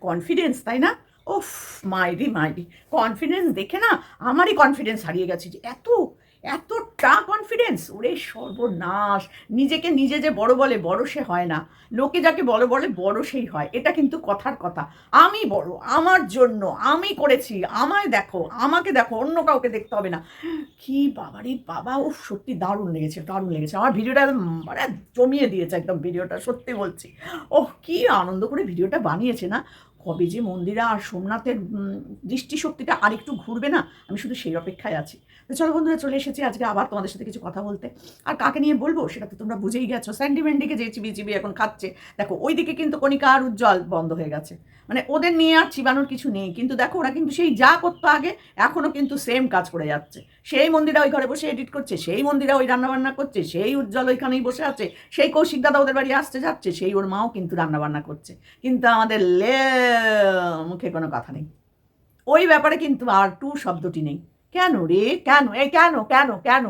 Confidence তাই না? ওফ মাইরি মাইরি। কনফিডেন্স দেখে না আমারই কনফিডেন্স হারিয়ে গেছে যে এত, এতটা কনফিডেন্স ওরে সর্বনাশ। নিজেকে নিজে যে বড় বলে, বড় সে হয় না। লোকে যাকে বড় বলে, বড় সেই হয়। এটা কিন্তু কথার কথা। আমি বড়, আমার জন্য, আমি করেছি, আমায় দেখো, আমাকে দেখো, অন্য কাউকে দেখতে হবে না। কি বাবারে বাবা ও সত্যি দারুণ লেগেছে দারুণ লেগেছে। আমার ভিডিওটা মানে জমিয়ে দিয়েছে একদম ভিডিওটা, সত্যি বলছি। ওহ, কি আনন্দ করে ভিডিওটা বানিয়েছে না? কবে যে মন্দিরা আর সোমনাথের দৃষ্টিশক্তিটা আরেকটু ঘুরবে না? আমি শুধু সেই অপেক্ষায় আছি। তো চলো বন্ধুরা, চলে এসেছি। আজকে আবার তোমাদের সাথে কিছু কথা বলতে। আর কাকে নিয়ে বলব, সেটা তো তোমরা বুঝেই গেছো। স্যান্ডি ম্যান্ডিকে যে চিবি চিবি এখন খাচ্ছে। দেখো, ওইদিকে কিন্তু কণিকা আর উজ্জ্বল বন্ধ হয়ে গেছে। মানে ওদের নিয়ে আর চিবানোর কিছু নেই। কিন্তু দেখো, ওরা কিন্তু সেই যা করতো আগে এখনও কিন্তু সেম কাজ করে যাচ্ছে। সেই মন্দিরা ওই ঘরে বসে এডিট করছে, সেই মন্দিরা ওই রান্নাবান্না করছে, সেই উজ্জ্বল ওইখানেই বসে আছে, সেই কৌশিক দাদা ওদের বাড়ি আসতে যাচ্ছে, সেই ওর মাও কিন্তু রান্নাবান্না করছে। কিন্তু আমাদের লে মুখে কোনো কথা নেই। ওই ব্যাপারে কিন্তু আর টু শব্দটি নেই। কেন রে? কেন? এই কেন? কেন? কেন?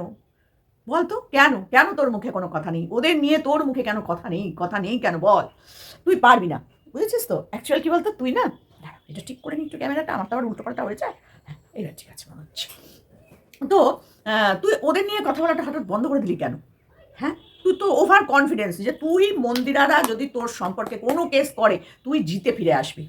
বল তো কেন? কেন তোর মুখে কোনো কথা নেই? ওদের নিয়ে তোর মুখে কেন কথা নেই? কথা নেই কেন? বল। তুই পারবি না। বুঝেছিস তো? অ্যাকচুয়াল কি বলতো তুই না? এটা ঠিক করে নি একটু ক্যামেরাটা আমার তো আবার উল্টো পাল্টা হয়ে যায় হ্যাঁ এবার ঠিক আছে, মনে হচ্ছে। তো তুই ওদের নিয়ে কথা বলাটা হঠাৎ বন্ধ করে দিলি কেন? হ্যাঁ? তুই তো ওভার কনফিডেন্স যে তুই মন্দিরারা যদি তোর সম্পর্কে কোনো কেস করে, তুই জিতে ফিরে আসবি।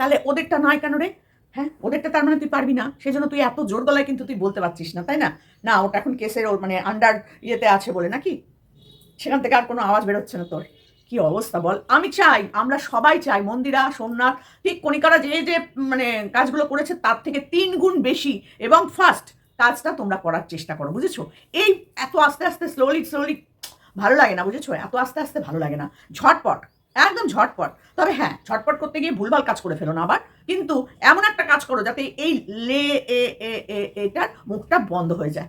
তাহলে ওদেরটা নয় কেন রে? হ্যাঁ? ওদেরটা তার মানে তুই পারবি না। সেই জন্য তুই এত জোর গলায় কিন্তু তুই বলতে পারছিস না, তাই না? না, ওটা এখন কেসের ওর মানে আন্ডার ইয়েতে আছে বলে, নাকি? সেখান থেকে আর কোনো আওয়াজ বেরোচ্ছে না তোর। কি অবস্থা বল? আমি চাই, আমরা সবাই চাই, মন্দিরা, সোমনাথ, ঠিক কণিকারা যে যে মানে কাজগুলো করেছে তার থেকে তিন গুণ বেশি। এবং ফার্স্ট কাজটা তোমরা করার চেষ্টা করো, বুঝেছ? এই এত আস্তে আস্তে স্লোলি স্লোলি ভালো লাগে না, বুঝেছ? এত আস্তে আস্তে ভালো লাগে না। ঝটপট। একদম ঝটপট। তবে হ্যাঁ ঝটপট করতে গিয়ে ভুলভাল কাজ করে ফেলো না আবার। কিন্তু এমন একটা কাজ করো যাতে এই লে, এ এ এ, এটার মুখটা বন্ধ হয়ে যায়।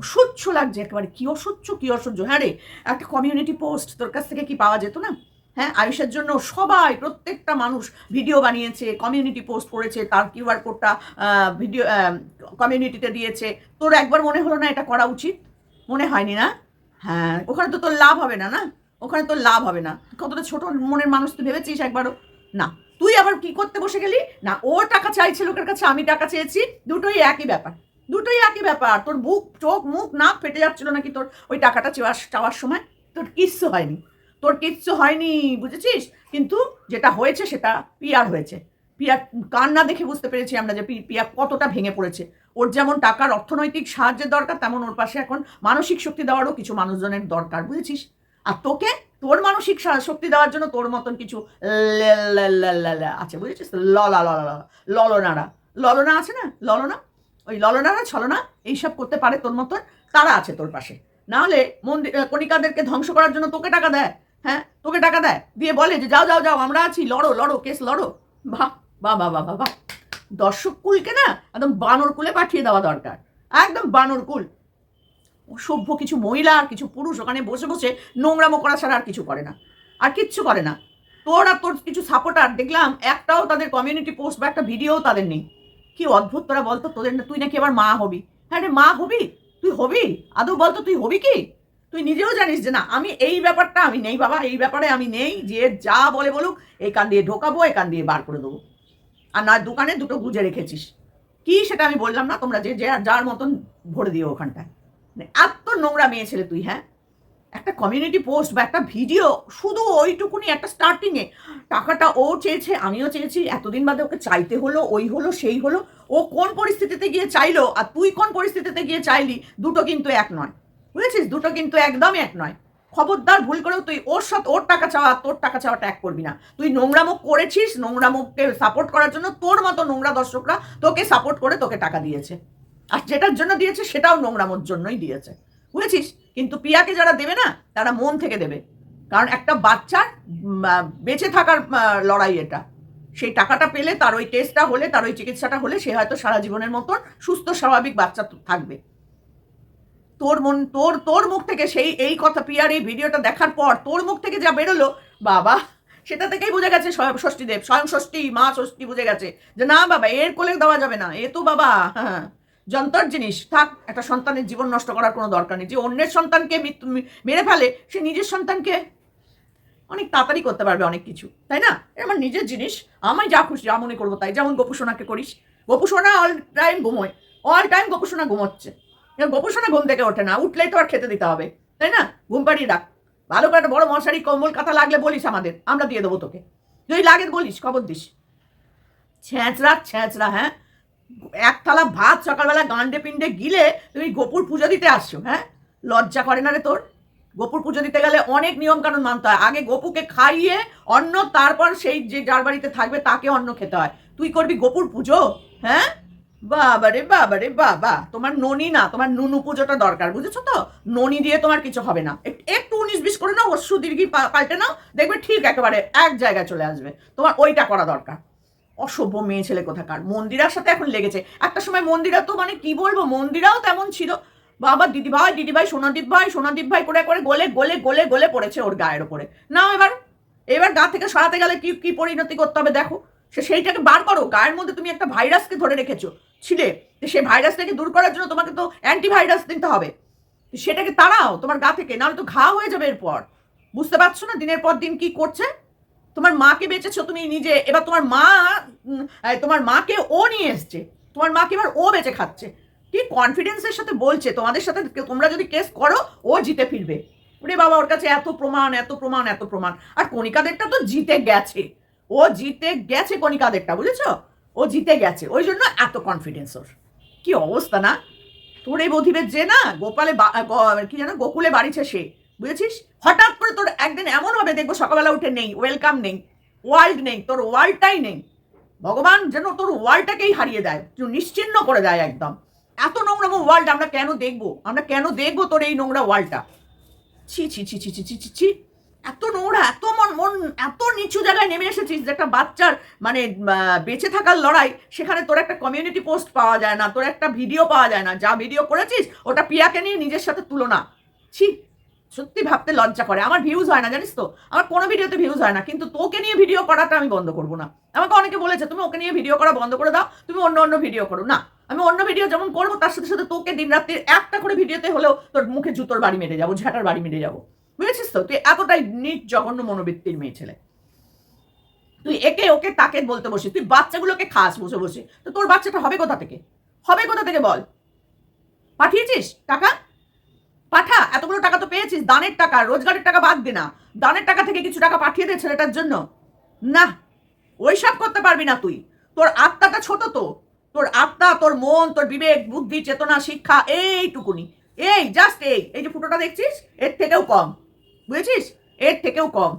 অসহ্য লাগছে একেবারে। কি অসহ্য কি অসহ্য। হ্যাঁ রে, একটা কমিউনিটি পোস্ট তোর কাছ থেকে কি পাওয়া যেত না? হ্যাঁ আয়ুষের জন্য সবাই, প্রত্যেকটা মানুষ ভিডিও বানিয়েছে কমিউনিটি পোস্ট করেছে, তার কিউআর কোডটা ভিডিও কমিউনিটিতে দিয়েছে। তোর একবার মনে হলো না এটা করা উচিত? মনে হয়নি না? হ্যাঁ ওখানে তো তোর লাভ হবে না না? ওখানে তোর লাভ হবে না। কতটা ছোট মনের মানুষ তুই ভেবেছিস একবারও? না। তুই আবার কি করতে বসে গেলি? না, ও টাকা চাইছে লোকের কাছে, আমি টাকা চেয়েছি, দুটোই একই ব্যাপার। দুটোই একই ব্যাপার। তোর বুক, চোখ, মুখ, নাক ফেটে যাচ্ছিল নাকি তোর ওই টাকাটা চাওয়ার চাওয়ার সময়? তোর কিচ্ছু হয়নি। তোর কিচ্ছু হয়নি, বুঝেছিস? কিন্তু যেটা হয়েছে সেটা পিয়ার হয়েছে। পিয়ার কান্না দেখে বুঝতে পেরেছি আমরা যে পিয়া কতটা ভেঙে পড়েছে। ওর যেমন টাকার অর্থনৈতিক সাহায্যের দরকার, তেমন ওর পাশে এখন মানসিক শক্তি দেওয়ারও কিছু মানুষজনের দরকার, বুঝেছিস? আর তোকে তোর মানসিক শক্তি দেওয়ার জন্য তোর মতন কিছু আছে, বুঝেছিস? ললা ললা ললনারা। ললনা আছে না? ললনা? ওই ললনারা, ছলনা, এইসব করতে পারে তোর মতন? তারা আছে তোর পাশে। নাহলে মন্দির কণিকাদেরকে ধ্বংস করার জন্য তোকে টাকা দেয়। হ্যাঁ? তোকে টাকা দেয়। দিয়ে বলে যে, যাও যাও যাও, আমরা আছি। লড়ো লড়ো, কেস লড়ো। বাহ বাহ বাহ বাহ বাহ বাহ। দর্শক কুলকে না একদম বানর কুলে পাঠিয়ে দেওয়া দরকার। একদম বানর কুল। সভ্য কিছু মহিলা আর কিছু পুরুষ ওখানে বসে বসে নোংরামো করা ছাড়া আর কিছু করে না। আর কিচ্ছু করে না। তোর আর তোর কিছু সাপোর্টার দেখলাম একটাও তাদের কমিউনিটি পোস্ট বা একটা ভিডিও তাদের নেই। কি অদ্ভুত তোরা বলতো, তোদের না- তুই নাকি এবার মা হবি। হ্যাঁ রে, মা হবি? তুই হবি? আদৌ বলতো তুই হবি কি? তুই নিজেও জানিস যে না, আমি এই ব্যাপারটা আমি নেই বাবা, এই ব্যাপারে আমি নেই, যে যা বলে বলুক এই কান দিয়ে ঢোকাবো এই কান দিয়ে বার করে দেবো। আর না, দোকানে দুটো গুজে রেখেছিস। কি সেটা আমি বললাম না, তোমরা যে যে, যার মতন ভরে দিও ওখানটায়। মানে এত নোংরা মেয়ে ছেলে তুই হ্যাঁ? একটা কমিউনিটি পোস্ট বা একটা ভিডিও শুধু ওইটুকুনি, একটা স্টার্টিংয়ে টাকাটা ও চেয়েছে, আমিও চেয়েছি, এতদিন বাদে ওকে চাইতে হলো, ওই হলো, সেই হলো। ও কোন পরিস্থিতিতে গিয়ে চাইলো আর তুই কোন পরিস্থিতিতে গিয়ে চাইলি, দুটো কিন্তু এক নয়। বুঝেছিস? দুটো কিন্তু একদমই এক নয়। খবরদার ভুল করেও তুই ওর সাথে, ওর টাকা চাওয়া, তোর টাকা চাওয়াটা এক করবি না। তুই নোংরামো করেছিস নোংরামোকে সাপোর্ট করার জন্য তোর মতো নোংরা দর্শকরা তোকে সাপোর্ট করে তোকে টাকা দিয়েছে। আর যেটার জন্য দিয়েছে সেটাও নোংরামোর জন্যই দিয়েছে। বুঝেছিস? কিন্তু পিয়াকে যারা দেবে না, তারা মন থেকে দেবে। কারণ একটা বাচ্চার বেঁচে থাকার লড়াই এটা। সেই টাকাটা পেলে, তার ওই টেস্টটা হলে, তার ওই চিকিৎসাটা হলে, সে হয়তো সারা জীবনের মতন সুস্থ, স্বাভাবিক বাচ্চা থাকবে। তোর মন, তোর তোর মুখ থেকে সেই, এই কথা পিয়ার এই ভিডিওটা দেখার পর তোর মুখ থেকে যা বেরোলো, বাবা, সেটা থেকেই বুঝে গেছে স্বয়ং ষষ্ঠীদেব। স্বয়ং ষষ্ঠী, মা ষষ্ঠী বুঝে গেছে যে, না বাবা, এর কোলে দেওয়া যাবে না। এ তো বাবা হ্যাঁ। যন্তর জিনিস, থাক, একটা সন্তানের জীবন নষ্ট করার কোনো দরকার নেই। যে অন্যের সন্তানকে মৃত্যু মেরে ফেলে, সে নিজের সন্তানকে অনেক তাড়াতাড়ি করতে পারবে অনেক কিছু, তাই না? আমার নিজের জিনিস আমি যা খুশি, যা মনে করব তাই। যেমন গোপুসোনাকে করিস। গোপুসোনা অল টাইম ঘুমোয় অল টাইম গোপুসোনা ঘুমোচ্ছে। এবার গোপুসোনা ঘুম থেকে ওঠে না, উঠলেই তো আর খেতে দিতে হবে, তাই না? ঘুম পাড়িয়ে রাখ। ভালো করে একটা বড় মশারি, কম্বল, কাঁথা লাগলে বলিস আমাদের, আমরা দিয়ে দেবো তোকে। যদি লাগে বলিস, খবর দিস। ছ্যাঁচড়া ছ্যাঁচড়া হ্যাঁ? এক থালা ভাত সকালবেলা গান্ডে পিণ্ডে গিলে তুমি গোপুর পুজো দিতে আসছো হ্যাঁ? লজ্জা করে না রে তোর? গোপুর পুজো দিতে গেলে অনেক নিয়ম কানুন মানতে হয়। আগে গোপুকে খাইয়ে অন্ন, তারপর সেই যে যার বাড়িতে থাকবে তাকে অন্ন খেতে হয়। তুই করবি গোপুর পুজো? হ্যাঁ? বাবা রে, বাবা তোমার ননি না, তোমার নুনু পুজোটা দরকার, বুঝেছ তো? ননি দিয়ে তোমার কিছু হবে না। এক- একটু উনিশ বিশ করে নাও, অশ্রু দীর্ঘি পাল্টে নাও, দেখবে ঠিক একেবারে এক জায়গায় চলে আসবে। তোমার ওইটা করা দরকার। অসভ্য মেয়ে ছেলে কোথাকার? মন্দিরার সাথে এখন লেগেছে। একটা সময় মন্দিরা তো মানে কি বলব, মন্দিরাও তেমন ছিল। বাবা দিদি ভাই দিদি ভাই সোনাদীপ ভাই সোনাদীপ ভাই করে করে গলে গলে গলে গলে পড়েছে ওর গায়ের ওপরে। নাও এবার এবার গা থেকে সরাতে গেলে কি কি পরিণতি করতে হবে দেখো। সে সেইটাকে বার করো, গায়ের মধ্যে তুমি একটা ভাইরাসকে ধরে রেখেছো। ছিলে সেই ভাইরাসটাকে দূর করার জন্য তোমাকে তো অ্যান্টিভাইরাস দিতে হবে। সেটাকে তাড়াও তোমার গা থেকে, নাহলে তো ঘা হয়ে যাবে এরপর। বুঝতে পারছ না দিনের পর দিন কি করছে? তোমার মাকে বেঁচেছো, তুমি নিজে, এবার তোমার মা তোমার মাকে ও নিয়ে এসছে, তোমার মাকে এবার ও বেঁচে খাচ্ছে। কি কনফিডেন্সের সাথে বলছে? তোমাদের সাথে তোমরা যদি কেস করো, ও জিতে ফিরবে। ওরে বাবা, ওর কাছে এত প্রমাণ এত প্রমাণ এত প্রমাণ। আর কণিকাদেরটা তো জিতে গেছে। ও জিতে গেছে কণিকাদেরটা, বুঝেছ? ও জিতে গেছে। ওই জন্য এত কনফিডেন্স ওর। কি অবস্থা না? তোর এই বধিবের যে না, গোপালে কি যেন, গোকুলে বাড়িছে সে। বুঝেছিস? হঠাৎ করে তোর একদিন এমন হবে, দেখব সকালবেলা উঠে নেই ওয়েলকাম নেই ওয়ার্ল্ড নেই, তোর ওয়ার্ল্ডটাই নেই। ভগবান যেন তোর ওয়ার্ল্ডটাকেই হারিয়ে দেয় নিশ্চিন্ন করে দেয় একদম। এত নোংরা ওয়ার্ল্ড আমরা কেন দেখব? আমরা কেন দেখব তোর এই নোংরা ওয়ার্ল্ডটা ছি ছি ছি ছি ছি ছি ছি ছি। এত নোংরা, এত মন মন, এত নিচু জায়গায় নেমে এসেছিস যে একটা বাচ্চার মানে বেঁচে থাকার লড়াই, সেখানে তোর একটা কমিউনিটি পোস্ট পাওয়া যায় না, তোর একটা ভিডিও পাওয়া যায় না। যা ভিডিও করেছিস, ওটা পিয়াকে নিয়ে নিজের সাথে তুলনা। ছি সত্যি ভাবতে লজ্জা করে। আমার ভিউজ হয় না, জানিস তো? আমার কোনো ভিডিওতে ভিউজ হয় না, কিন্তু তোকে নিয়ে ভিডিও করাটা আমি বন্ধ করব না। আমাকে অনেকে বলেছে, তুমি ওকে নিয়ে ভিডিও করা বন্ধ করে দাও, তুমি অন্য অন্য ভিডিও করো। না, আমি অন্য ভিডিও যেমন করব, তার সাথে সাথে তোকে দিন রাত্রির একটা করে ভিডিওতে হলেও তোর মুখে জুতোর বাড়ি মেরে যাব, ঝাঁটার বাড়ি মেরে যাব। বুঝেছিস তো? তুই এতটাই নিজ জঘন্য মনোবৃত্তির মেয়ে ছেলে। তুই একে ওকে তাকে বলতে বসে তুই বাচ্চাগুলোকে খাস বসে বসে। তো তোর বাচ্চাটা হবে কোথা থেকে? হবে কোথা থেকে বল? পাঠিয়েছিস টাকা? পাঠা, এতগুলো টাকা তো পেয়েছিস, দানের টাকা, রোজগারের টাকা বাদ দে না। দানের টাকা থেকে কিছু টাকা পাঠিয়ে দে ছেলেটার জন্য। না ওইসব করতে পারবি না তুই। তোর আত্মাটা ছোট তো। তোর আত্মা, তোর মন, তোর বিবেক, বুদ্ধি, চেতনা, শিক্ষা, এইটুকুনি। এই জাস্ট এই। এই যে ফুটোটা দেখছিস, এর থেকেও কম। বুঝেছিস? এর থেকেও কম।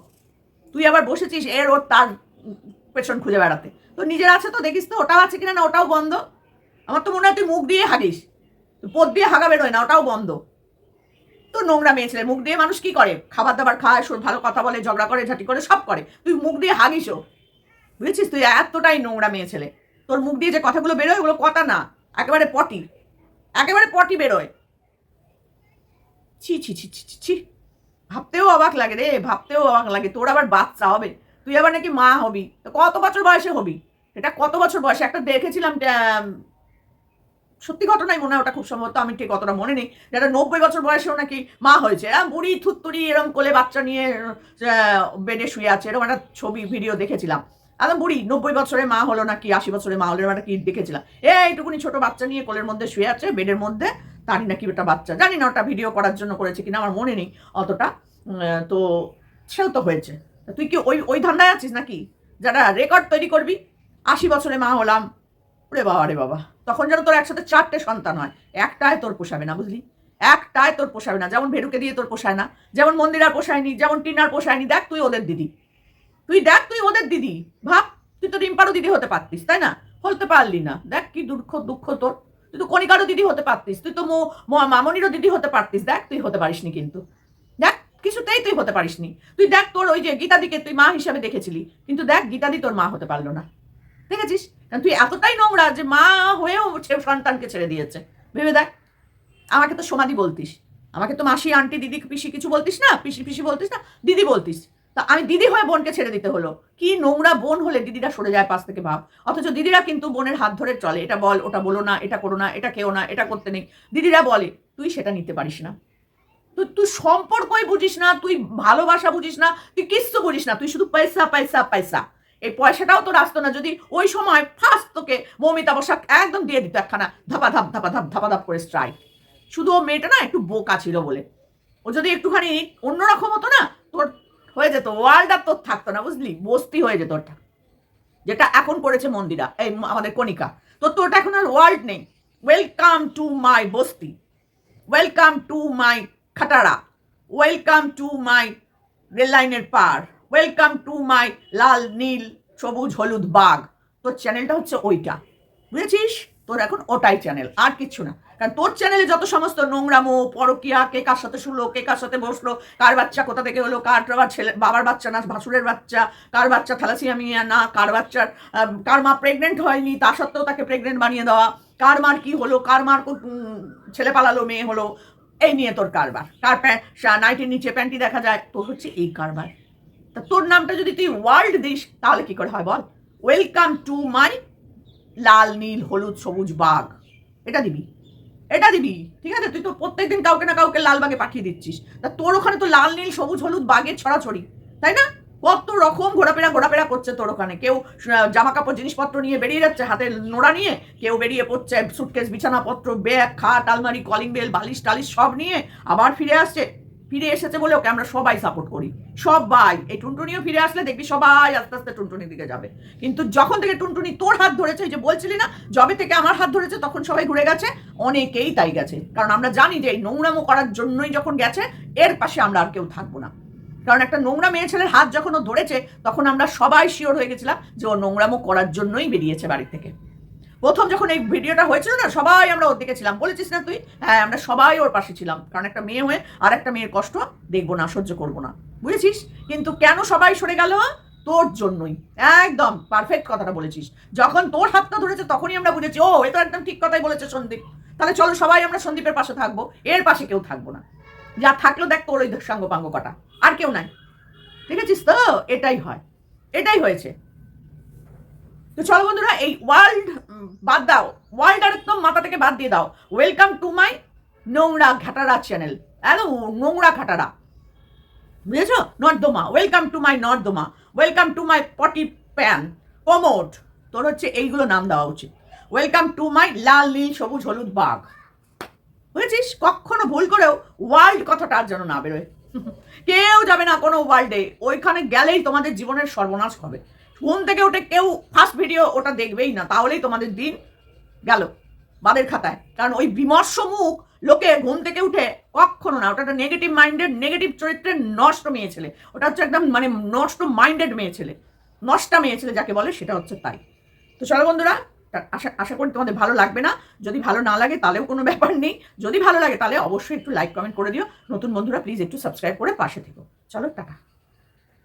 তুই আবার বসেছিস, এর ওর তার পেছন খুঁজে বেড়াতে। তো নিজের আছে তো, দেখিস তো, ওটাও আছে কিনা না, ওটাও বন্ধ। আমার তো মনে হয় তুই মুখ দিয়ে হাগিস পদ দিয়ে হাগা বেরোয় না, ওটাও বন্ধ। তো নোংরা মেয়ে ছেলে, মুখ দিয়ে মানুষ কি করে? খাবার দাবার খায় সুর ভালো কথা বলে, ঝগড়া করে, ঝাঁটি করে, সব করে। তুই মুখ দিয়ে হাগিসও বুঝেছিস? তুই এতটাই নোংরা মেয়ে ছেলে। তোর মুখ দিয়ে যে কথাগুলো বেরোয়, ওগুলো কথা না। একেবারে পটি। একেবারে পটি বেরোয়। ছি ছি ছি ছি ছি ভাবতেও অবাক লাগে রে, ভাবতেও অবাক লাগে। তোর আবার বাচ্চা হবে। তুই আবার নাকি মা হবি। তো কত বছর বয়সে হবি? এটা কত বছর বয়সে? একটা দেখেছিলাম সত্যি ঘটনাই মনে হয় ওটা খুব সম্ভবত, আমি ঠিক অতটা মনে নেই। যেটা নব্বই বছর বয়সেও নাকি মা হয়েছে এরম বুড়ি থুত্তুরি এরম কোলে বাচ্চা নিয়ে বেডে শুয়ে আছে, এরকম একটা ছবি ভিডিও দেখেছিলাম। একদম বুড়ি, নব্বই বছরে মা হলো নাকি, আশি বছরে মা হলো একটা কি দেখেছিলাম। এইটুকুনি ছোট বাচ্চা নিয়ে কোলের মধ্যে শুয়ে আছে, বেডের মধ্যে, তারই নাকি ওটা বাচ্চা। জানি না ওটা ভিডিও করার জন্য করেছে কিনা, আমার মনে নেই অতটা। তো সেও তো হয়েছে। তুই কি ওই ওই ধান্দায় আছিস নাকি? যারা রেকর্ড তৈরি করবি, আশি বছরে মা হলাম ওরে বাবা রে বাবা। তখন যেন তোর একসাথে চারটে সন্তান হয়। একটায় তোর পোষাবে না, বুঝলি? একটায় তোর পোষাবে না। যেমন ভেরুকে দিয়ে তোর পোষায় না, যেমন মন্দিরার পোষায়নি যেমন টিনার পোষায়নি দেখ তুই ওদের দিদি। তুই দেখ তুই ওদের দিদি। ভাব, তুই তো রিম্পারও দিদি হতে পারতিস, তাই না? হতে পারলি না। দেখ কি দুঃখ দুঃখ তোর। তুই তো কণিকারও দিদি হতে পারতিস। তুই তো মামনিরও দিদি হতে পারতিস। দেখ তুই হতে পারিসনি কিন্তু। দেখ, কিছুতেই তুই হতে পারিসনি। তুই দেখ তোর ওই যে গীতাদিকে তুই মা হিসাবে দেখেছিলি। কিন্তু দেখ গীতাদি তোর মা হতে পারল না। দেখেছিস? কারণ তুই এতটাই নোংরা যে মা হয়েও সন্তানকে ছেড়ে দিয়েছে। ভেবে দেখ। আমাকে তো সমাধি বলতিস। আমাকে তো মাসি, আন্টি, দিদি, পিসি কিছু বলতিস না? পিসি পিসি বলতিস না? দিদি বলতিস। তা আমি দিদি হয়ে বোনকে ছেড়ে দিতে হলো। কি নোংরা বোন হলে দিদিরা সরে যায় পাশ থেকে ভাব। অথচ দিদিরা কিন্তু বোনের হাত ধরে চলে। এটা বল, ওটা বলো না, এটা করো না, এটা কেও না, এটা করতে নেই। দিদিরা বলে, তুই সেটা নিতে পারিস না। তুই তুই সম্পর্কই বুঝিস না, তুই ভালোবাসা বুঝিস না, তুই কিচ্ছু বুঝিস না। তুই শুধু পয়সা পয়সা পয়সা। এই পয়সাটাও তোর আসতো না। যদি ওই সময় ফার্স্ট তোকে মৌমিতা বসাক একদম দিয়ে দিত একখানা ধাপা ধাপ ধাপা ধাপ ধাপা ধাপ করে স্ট্রাইক শুধু ও মেয়েটা না, একটু বোকা ছিল বলে। ও যদি একটুখানি অন্যরকম হতো না, তোর হয়ে যেত। ওয়ার্ল্ড আর তোর থাকতো না, বুঝলি? বস্তি হয়ে যেত ওটা যেটা এখন করেছে মন্দিরা, এই আমাদের কণিকা। তোর তো ওটা এখন আর ওয়ার্ল্ড নেই। ওয়েলকাম টু মাই বস্তি। ওয়েলকাম টু মাই খাটারা। ওয়েলকাম টু মাই রেল লাইনের পার। ওয়েলকাম টু মাই লাল, নীল, সবুজ, হলুদ বাঘ। তোর চ্যানেলটা হচ্ছে ওইটা। বুঝেছিস? তোর এখন ওটাই চ্যানেল আর কিচ্ছু না। কারণ তোর চ্যানেলে যত সমস্ত নোংরামো, পরকিয়া, কে কার সাথে শুলো, কে কার সাথে বসল, কার বাচ্চা কোথা থেকে হলো, কার বাবার ছেলে, বাবার বাচ্চা না, ভাসুরের বাচ্চা, কার বাচ্চা থ্যালাসিয়ামিয়া না, কার বাচ্চার কার মা প্রেগনেন্ট হয়নি, তা সত্ত্বেও তাকে প্রেগনেন্ট বানিয়ে দেওয়া, কার মার কি হলো, কার মার ছেলে পালালো, মেয়ে হলো, এই নিয়ে তোর কারবার। কার প্যান্ট নাইটের নিচে প্যান্টি দেখা যায়, তোর হচ্ছে এই কারবার। তা তোর নামটা যদি তুই ওয়ার্ল্ড দিস, তাহলে কি করে হয় বল? ওয়েলকাম টু মাই লাল, নীল, হলুদ, সবুজ বাঘ। এটা দিবি। এটা দিবি। ঠিক আছে? তুই তো প্রত্যেকদিন কাউকে না কাউকে লাল বাগে পাঠিয়ে দিচ্ছিস। তা তোর ওখানে তো লাল, নীল, সবুজ, হলুদ বাঘের ছড়াছড়ি। তাই না? কত রকম ঘোরাফেরা ঘোরাফেরা করছে তোর ওখানে। কেউ জামা কাপড় জিনিসপত্র নিয়ে বেরিয়ে যাচ্ছে হাতে নোড়া নিয়ে, কেউ বেরিয়ে পড়ছে সুটকেস বিছানাপত্র ব্যাগ খাট, আলমারি কলিং বেল বালিশ, টালিশ সব নিয়ে আবার ফিরে আসছে। ফিরে এসেছে বলে ওকে আমরা সবাই সাপোর্ট করি। সবাই। এই টুনটুনিও ফিরে আসলে দেখবি সবাই আস্তে আস্তে টুনটুনির দিকে যাবে। কিন্তু যখন থেকে টুনটুনি তোর হাত ধরেছে যে বলছিলি না, যবে থেকে আমার হাত ধরেছে, তখন সবাই ঘুরে গেছে, অনেকেই তাই গেছে। কারণ আমরা জানি যে এই নোংরামো করার জন্যই যখন গেছে, এর পাশে আমরা আর কেউ থাকব না। কারণ একটা নোংরা মেয়ে ছেলের হাত যখন ও ধরেছে, তখন আমরা সবাই শিওর হয়ে গেছিলাম যে ও নোংরামো করার জন্যই বেরিয়েছে বাড়ি থেকে। প্রথম যখন এই ভিডিওটা হয়েছিল না, সবাই আমরা ওর দিকে ছিলাম। বলেছিস না তুই? হ্যাঁ আমরা সবাই ওর পাশে ছিলাম। কারণ একটা মেয়ে হয়ে আর একটা মেয়ের কষ্ট দেখব না, সহ্য করব না। বুঝেছিস? কিন্তু কেন সবাই সরে গেল? তোর জন্যই। একদম পারফেক্ট কথাটা বলেছিস। যখন তোর হাতটা ধরেছে তখনই আমরা বুঝেছি। ও, এ তো একদম ঠিক কথাই বলেছে সন্দীপ। তাহলে চলো সবাই আমরা সন্দীপের পাশে থাকব। এর পাশে কেউ থাকব না। যা থাকল দেখ তোর ওই সাঙ্গ পাঙ্গ কটা। আর কেউ নাই। ঠিক আছিস তো? এটাই হয়। এটাই হয়েছে। তো চলো বন্ধুরা, এই ওয়ার্ল্ড বাদ দাও। ওয়ার্ল্ড আর একদম মাথা থেকে বাদ দিয়ে দাও। ওয়েলকাম টু মাই নোংরা ঘাটারা চ্যানেল একদম নোংরা ঘাটারা। বুঝেছ? নর্দমা। ওয়েলকাম টু মাই নর্দমা। Welcome to my potty pan commode তোর হচ্ছে এইগুলো নাম দেওয়া উচিত। ওয়েলকাম টু মাই লাল, নীল, সবুজ, হলুদ বাঘ। বুঝেছিস? কখনো ভুল করেও ওয়ার্ল্ড কথাটা আর যেন না বেরোয়। কেউ যাবে না কোনো ওয়ার্ল্ডে ওইখানে গেলেই তোমাদের জীবনের সর্বনাশ হবে। ঘুম থেকে উঠে কেউ ফার্স্ট ভিডিও ওটা দেখবেই না, তাহলেই তোমাদের দিন গেল বাদের খাতায়। কারণ ওই বিমর্ষ মুখ লোকে ঘুম থেকে উঠে কখনো না ওটা একটা নেগেটিভ মাইন্ডেড নেগেটিভ চরিত্রের নষ্ট মেয়ে ছেলে, ওটা হচ্ছে একদম মানে নষ্ট মাইন্ডেড মেয়ে ছেলে, নষ্টা মেয়ে ছেলে যাকে বলে সেটা হচ্ছে তাই। তো চলো বন্ধুরা আশা আশা করি তোমাদের ভালো লাগবে না। যদি ভালো না লাগে তাহলেও কোনো ব্যাপার নেই, যদি ভালো লাগে তাহলে অবশ্যই একটু লাইক কমেন্ট করে দিও। নতুন বন্ধুরা প্লিজ একটু সাবস্ক্রাইব করে পাশে থেকো। চলো, টাটা।